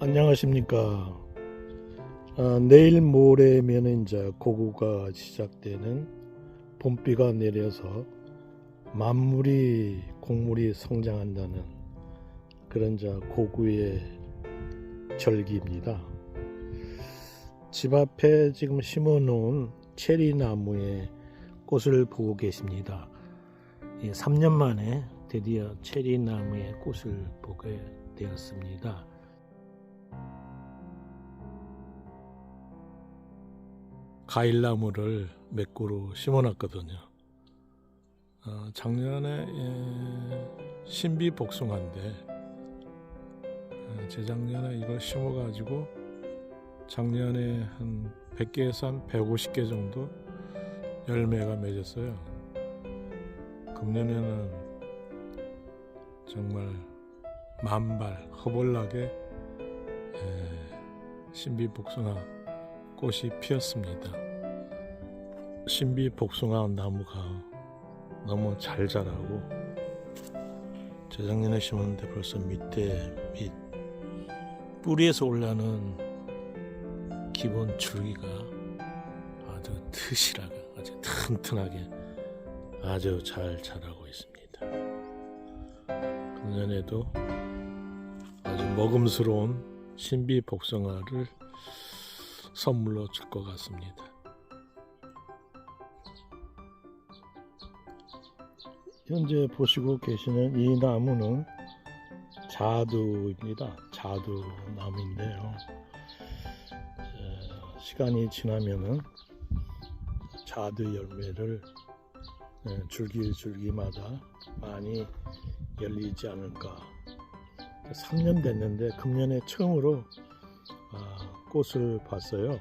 안녕하십니까. 아, 내일 모레면은 이제 고구가 시작되는 봄비가 내려서 만물이 곡물이 성장한다는 그런 자 고구의 절기입니다. 집 앞에 지금 심어 놓은 체리 나무에 꽃을 보고 계십니다. 3년 만에 드디어 체리 나무에 꽃을 보게 되었습니다. 과일나무를 몇 그루 심어놨거든요. 어, 작년에 예, 신비 복숭아인데 어, 재작년에 이걸 심어가지고 작년에 한 100개에서 한 150개 정도 열매가 맺었어요. 금년에는 정말 만발 허벌나게 예, 신비 복숭아 꽃이 피었습니다. 신비 복숭아 나무가 너무 잘 자라고 재작년에 심었는데 벌써 밑에 밑 뿌리에서 올라는 기본 줄기가 아주 튼실하게 아주 튼튼하게 아주 잘 자라고 있습니다. 금년에도 아주 먹음스러운 신비 복숭아를 선물로 줄 것 같습니다. 현재 보시고 계시는 이 나무는 자두입니다. 자두 나무인데요. 어, 시간이 지나면은 자두 열매를 어, 줄기줄기마다 많이 열리지 않을까. 3년 됐는데 금년에 처음으로 아, 꽃을 봤어요.